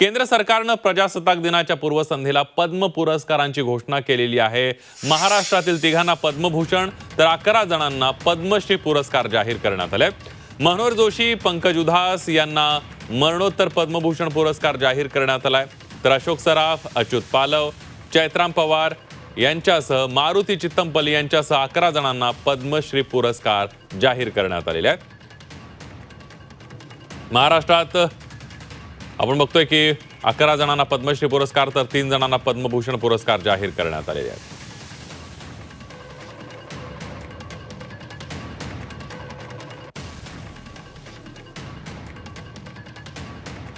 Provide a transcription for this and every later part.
केंद्र सरकारनं प्रजासत्ताक दिनाच्या पूर्वसंध्येला पद्म पुरस्कारांची घोषणा केलेली आहे. महाराष्ट्रातील तिघांना पद्मभूषण तर अकरा जणांना पद्मश्री पुरस्कार जाहीर करण्यात आले. मनोहर जोशी पंकज उधास यांना मरणोत्तर पद्मभूषण पुरस्कार जाहीर करण्यात आलाय. तर अशोक सराफ अच्युत पालव चैत्राम पवार यांच्यासह मारुती चित्तमपल्ली यांच्यासह अकरा जणांना पद्मश्री पुरस्कार जाहीर करण्यात आलेले आहेत. महाराष्ट्रात आपण बघतोय की अकरा जणांना पद्मश्री पुरस्कार तर तीन जणांना पद्मभूषण पुरस्कार जाहीर करण्यात आलेले आहेत.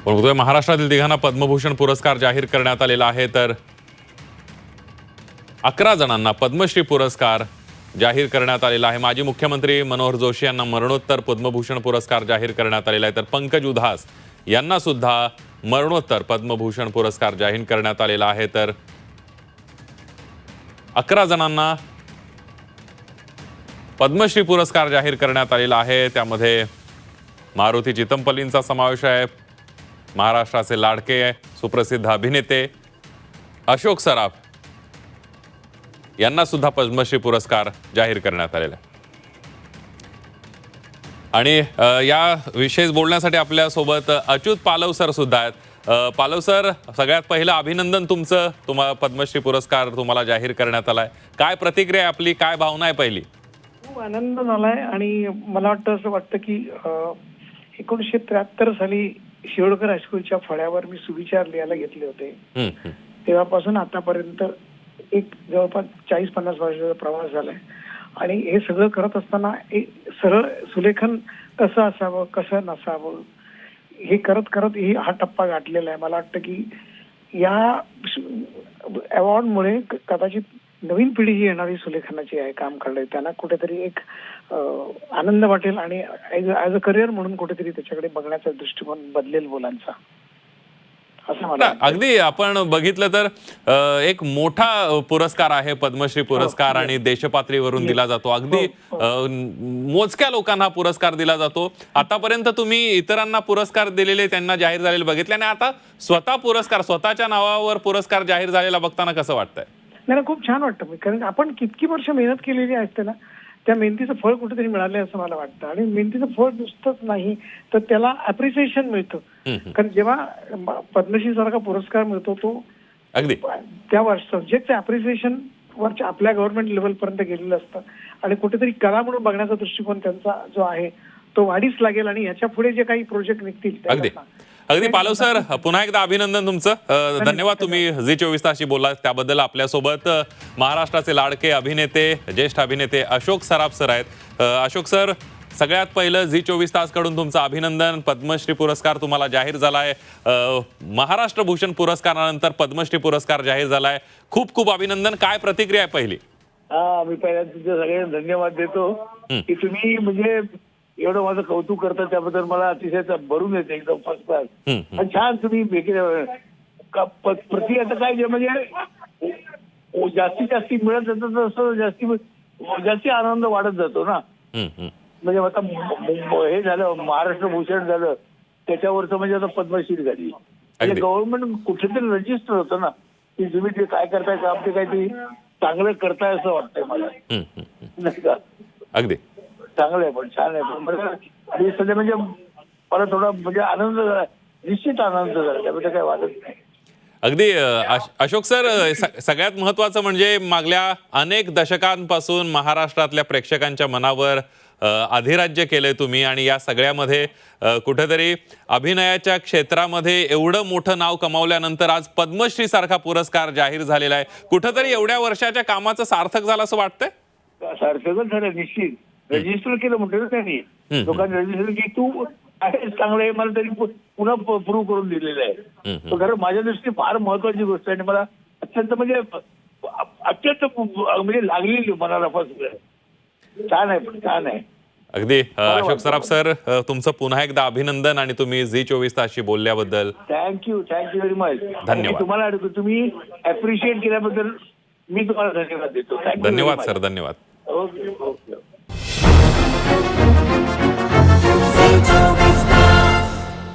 पण बघतोय महाराष्ट्रातील तिघांना पद्मभूषण पुरस्कार जाहीर करण्यात आलेला आहे तर अकरा जणांना पद्मश्री पुरस्कार जाहीर करण्यात आलेला आहे. माजी मुख्यमंत्री मनोहर जोशी यांना मरणोत्तर पद्मभूषण पुरस्कार जाहीर करण्यात आलेला आहे. तर पंकज उधास यांना सुद्धा मरणोत्तर पद्मभूषण पुरस्कार जाहीर करण्यात आलेला आहे. तर अकरा जणांना पद्मश्री पुरस्कार जाहीर करण्यात आलेला आहे. त्यामध्ये मारुती चितमपल्लींचा समावेश आहे. महाराष्ट्राचे लाडके सुप्रसिद्ध अभिनेते अशोक सराफ यांना सुद्धा पद्मश्री पुरस्कार जाहीर करण्यात आलेला आहे. आणि या विषयी बोलण्यासाठी आपल्यासोबत अच्युत पालव सर सुद्धा आहेत. पालव सर सगळ्यात पहिलं अभिनंदन तुमचं. तुम्हाला पद्मश्री पुरस्कार तुम्हाला जाहीर करण्यात आलाय. काय प्रतिक्रिया आपली? काय भावना आहे पहिली? खूप आनंद झालाय आणि मला वाटतं असं वाटतं की अं, एकोणीसशे त्र्याहत्तर साली शिरोडकर हायस्कूलच्या फळ्यावर मी सुविचार लिहायला घेतले होते. तेव्हापासून आतापर्यंत एक जवळपास चाळीस पन्नास वर्षाचा प्रवास झालाय. आणि हे सगळं करत असताना एक सरळ सुलेखन कसं असावं कसं नसावं हे करत करत ही हा टप्पा गाठलेला आहे. मला वाटतं की या अवॉर्डमुळे कदाचित नवीन पिढी जी येणारी सुलेखनाची आहे काम करणे त्यांना कुठेतरी एक आनंद वाटेल आणि ऍज अ करिअर म्हणून कुठेतरी त्याच्याकडे बघण्याचा दृष्टिकोन बदलेल मुलांचा. अगदी आपण बघितलं तर एक मोठा पुरस्कार आहे पद्मश्री पुरस्कार आणि देशपातळीवरून दिला जातो. अगदी अ, मोजक्या लोकांना हा पुरस्कार दिला जातो. आतापर्यंत तुम्ही इतरांना पुरस्कार दिलेले त्यांना जाहीर झालेले बघितले आणि आता स्वतः पुरस्कार स्वतःच्या नावावर पुरस्कार जाहीर झालेला बघताना कसं वाटतंय? खूप छान वाटतं. कारण आपण कितकी वर्ष मेहनत केलेली असते ना त्या मेहनतीचं फळ कुठेतरी मिळालंय असं मला वाटतं. आणि मेहनतीचं फळ नुसतंच नाही तर त्याला अप्रिसिएशन मिळतं. कारण जेव्हा पद्मश्री सारखा पुरस्कार मिळतो तो अगदी. त्या सब्जेक्टचं अप्रिसिएशन वरच्या आपल्या गव्हर्नमेंट लेवल पर्यंत गेलेलं असतं. आणि कुठेतरी कला म्हणून बघण्याचा दृष्टिकोन त्यांचा जो आहे तो वाढीच लागेल आणि याच्यापुढे जे काही प्रोजेक्ट निघतील अगदी अगदी पालव सर पुन्हा एकदा अभिनंदन तुमचं. धन्यवाद तुम्ही झी चोवीस तासशी बोलला त्याबद्दल आपल्यासोबत महाराष्ट्राचे लाडके अभिनेते ज्येष्ठ अभिनेते अशोक सराफ सर आहेत. अशोक सर सगळ्यात पहिलं झी चोवीस तासकडून तुमचं अभिनंदन. पद्मश्री पुरस्कार तुम्हाला जाहीर झालाय. अ, महाराष्ट्र भूषण पुरस्कारानंतर पद्मश्री पुरस्कार जाहीर झालाय. खूप खूप अभिनंदन. काय प्रतिक्रिया आहे पहिली? हा मी पहिल्यांदा तुमच्या सगळ्यांना धन्यवाद देतो. की तुम्ही म्हणजे एवढं माझं कौतुक करता त्याबद्दल मला अतिशय भरून येते एकदम फर्स्ट क्लास. आणि छान तुम्ही प्रति आता काय म्हणजे जास्तीत जास्ती मिळत जातं तसं जास्ती जास्ती आनंद वाढत जातो ना. म्हणजे आता हे झालं महाराष्ट्र भूषण झालं त्याच्यावरचं म्हणजे आता पद्मश्री झाली. म्हणजे. गव्हर्नमेंट कुठेतरी रजिस्टर होतं ना की तुम्ही ते काय करताय काम ते काहीतरी चांगलं करताय असं वाटतंय मला. अगदी. चांगलं आहे पण छान आहे. पण आणि सध्या म्हणजे मला थोडा म्हणजे आनंद झाला निश्चित आनंद झाला त्यामध्ये काही वाटत नाही. अगदी अश- अशोक सर स- सगळ्यात महत्वाचं म्हणजे मागल्या अनेक दशकांपासून महाराष्ट्रातल्या प्रेक्षकांच्या मनावर अ, अधिराज्य केलंय तुम्ही आणि या सगळ्यामध्ये अ, कुठेतरी अभिनयाच्या क्षेत्रामध्ये एवढं मोठं नाव कमावल्यानंतर आज पद्मश्री सारखा पुरस्कार जाहीर झालेला आहे. कुठंतरी एवढ्या वर्षाच्या कामाचं सार्थक झालं असं वाटतंय? सारखंच झालं निश्चित. रजिस्टर केलं म्हणतो ना त्यांनी. लोकांनी रजिस्टर की तू आहेस चांगलं आहे मला त्यांनी पुन्हा प्रूव्ह करून दिलेलं आहे. तर खरं माझ्या दृष्टीने फार महत्वाची गोष्ट आहे आणि मला अत्यंत म्हणजे अत्यंत म्हणजे लागलेली मनाला फसलं छान आहे पण छान आहे. अगदी. अशोक सराफ सर तुमचं पुन्हा एकदा अभिनंदन आणि तुम्ही झी चोवीस तासशी बोलल्याबद्दल. Thank you thank you very much धन्यवाद. तुम्हाला तुम्ही अप्रिशिएट केल्याबद्दल मी तुम्हाला धन्यवाद देतो. धन्यवाद. सर धन्यवाद. Okay okay Thank you.